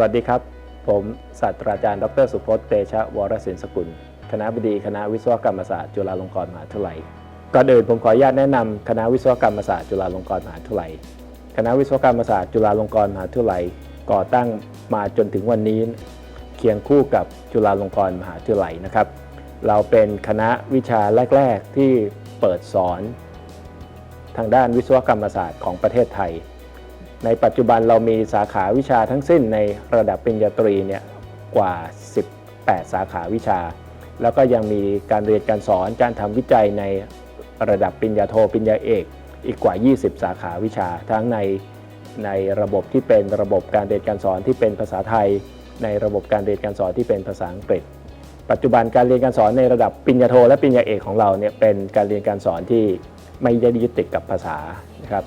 วัสดีครับ ผมศาสตราจารย์ ดร สุพจน์เตชะวรศินสกุล คณะบดีคณะวิศวกรรมศาสตร์จุฬาลงกรณ์มหาวิทยาลัย ก่อนอื่นผมขออนุญาตแนะนำคณะวิศวกรรมศาสตร์จุฬาลงกรณ์มหาวิทยาลัย คณะวิศวกรรมศาสตร์จุฬาลงกรณ์มหาวิทยาลัย ก่อตั้งมาจนถึงวันนี้ เคียงคู่กับจุฬาลงกรณ์มหาวิทยาลัยนะครับ เราเป็นคณะวิชาแรก ๆ ที่เปิดสอน ทางด้านวิศวกรรมศาสตร์ของประเทศไทย ในปัจจุบันเรามีสาขาวิชาทั้งสิ้นในระดับปริญญาตรีเนี่ยกว่า 18 สาขาวิชา แล้วก็ยังมีการเรียนการสอนการทำวิจัยในระดับปริญญาโทปริญญาเอก อีกกว่า 20 สาขาวิชา ทั้งในในระบบที่เป็นระบบการเรียนการสอนที่เป็นภาษาไทย ในระบบการเรียนการสอนที่เป็นภาษาอังกฤษ ปัจจุบันการเรียนการสอนในระดับปริญญาโทและปริญญาเอกของเราเนี่ยเป็นการเรียนการสอนที่ไม่ได้ยึดติดกับภาษานะครับ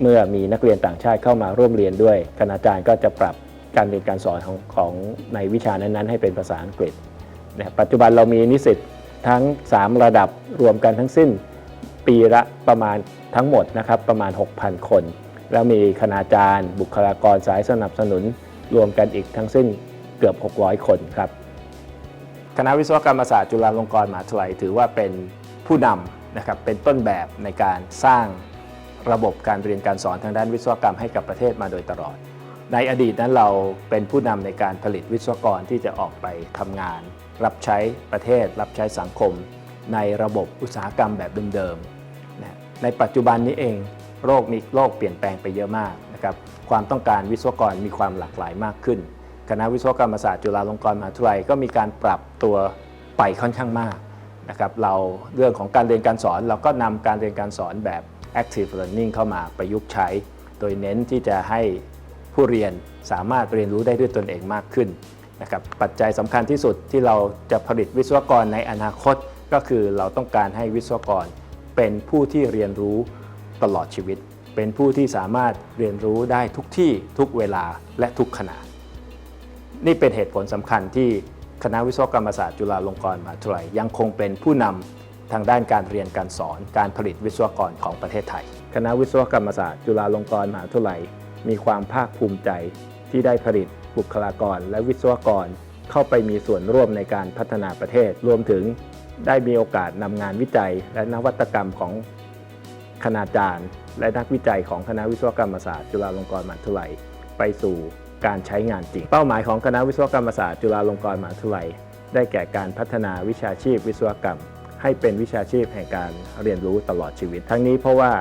เมื่อมีนักเรียนต่างชาติเข้ามาร่วมเรียนด้วย คณาจารย์ก็จะปรับการเรียนการสอนของของในวิชานั้นๆ ให้เป็นภาษาอังกฤษนะปัจจุบันเรามีนิสิตทั้ง 3 ระดับรวมกันทั้งสิ้นปีละประมาณทั้งหมดนะครับประมาณ 6,000 คน แล้วมีคณาจารย์ บุคลากรสายสนับสนุน รวมกันอีกทั้งสิ้นเกือบ 600 คนครับคณะวิศวกรรมศาสตร์จุฬาลงกรณ์มหาวิทยาลัยถือว่าเป็นผู้นำนะครับเป็นต้นแบบในการสร้าง ระบบการเรียนการสอนทางด้านวิศวกรรมให้กับประเทศมาโดยตลอด ในอดีตนั้นเราเป็นผู้นำในการผลิตวิศวกรที่จะออกไปทำงาน รับใช้ประเทศ รับใช้สังคม ในระบบอุตสาหกรรมแบบเดิมๆในปัจจุบันนี้เองโลกมีโลกเปลี่ยนแปลงไปเยอะมากนะครับความต้องการวิศวกรมีความหลากหลายมากขึ้น คณะวิศวกรรมศาสตร์จุฬาลงกรณ์มหาวิทยาลัยก็มีการปรับตัวไปค่อนข้างมากนะครับเราเรื่องของการเรียนการสอนเราก็นำการเรียนการสอนแบบ active learning เข้ามาประยุกต์ใช้ โดยเน้นที่จะให้ผู้เรียนสามารถเรียนรู้ได้ด้วยตนเองมากขึ้นนะครับปัจจัยสำคัญที่สุดที่เราจะผลิตวิศวกรในอนาคต ก็คือเราต้องการให้วิศวกรเป็นผู้ที่เรียนรู้ตลอดชีวิต เป็นผู้ที่สามารถเรียนรู้ได้ทุกที่ทุกเวลาและทุกขณะ นี่เป็นเหตุผลสำคัญที่คณะวิศวกรรมศาสตร์จุฬาลงกรณ์มหาวิทยาลัยยังคงเป็นผู้นำ ทางด้านการเรียนการสอนการผลิตวิศวกรของประเทศไทย คณะวิศวกรรมศาสตร์จุฬาลงกรณ์มหาวิทยาลัย มีความภาคภูมิใจที่ได้ผลิตบุคลากร และวิศวกรเข้าไปมีส่วนร่วมในการพัฒนาประเทศ รวมถึงได้มีโอกาสนำงานวิจัย และนวัตกรรมของคณาจารย์ และนักวิจัยของคณะวิศวกรรมศาสตร์จุฬาลงกรณ์มหาวิทยาลัย ไปสู่การใช้งานจริง เป้าหมายของคณะวิศวกรรมศาสตร์จุฬาลงกรณ์มหาวิทยาลัย ได้แก่การพัฒนาวิชาชีพวิศวกรรม ให้เป็นวิชาชีพแห่งการเรียนรู้ตลอดชีวิต ทั้งนี้เพราะว่า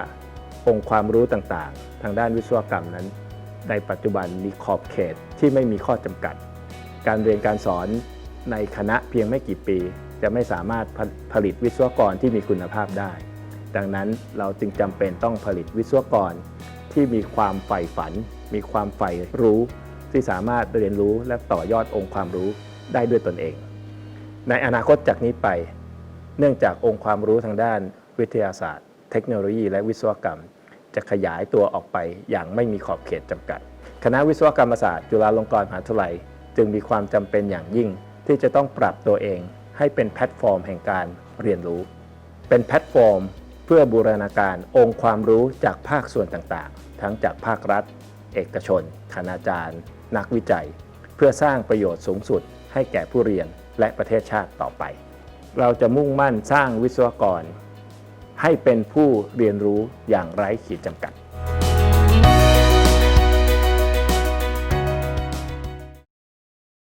องค์ความรู้ต่างๆ ทางด้านวิศวกรรมนั้น ในปัจจุบันมีขอบเขตที่ไม่มีข้อจำกัด การเรียนการสอนในคณะเพียงไม่กี่ปี จะไม่สามารถผผลิตวิศวกรที่มีคุณภาพได้ ดังนั้นเราจึงจำเป็นต้องผลิตวิศวกรที่มีความใฝ่ฝัน มีความใฝ่รู้ ที่สามารถเรียนรู้และต่อยอดองค์ความรู้ได้ด้วยตนเอง ในอนาคตจากนี้ไป เนื่องจากองค์ความรู้ทางด้านวิทยาศาสตร์ เทคโนโลยี และวิศวกรรม จะขยายตัวออกไปอย่างไม่มีขอบเขตจำกัด คณะวิศวกรรมศาสตร์จุฬาลงกรณ์มหาวิทยาลัย จึงมีความจำเป็นอย่างยิ่ง ที่จะต้องปรับตัวเองให้เป็นแพลตฟอร์มแห่งการเรียนรู้ เป็นแพลตฟอร์ม เพื่อบูรณาการองค์ความรู้จากภาคส่วนต่างๆ ทั้งจากภาครัฐ เอกชน คณาจารย์ นักวิจัย เพื่อสร้างประโยชน์สูงสุด ให้แก่ผู้เรียนและประเทศชาติต่อไป เราจะมุ่งมั่นสร้างวิศวกร ให้เป็นผู้เรียนรู้อย่างไร้ขีดจำกัด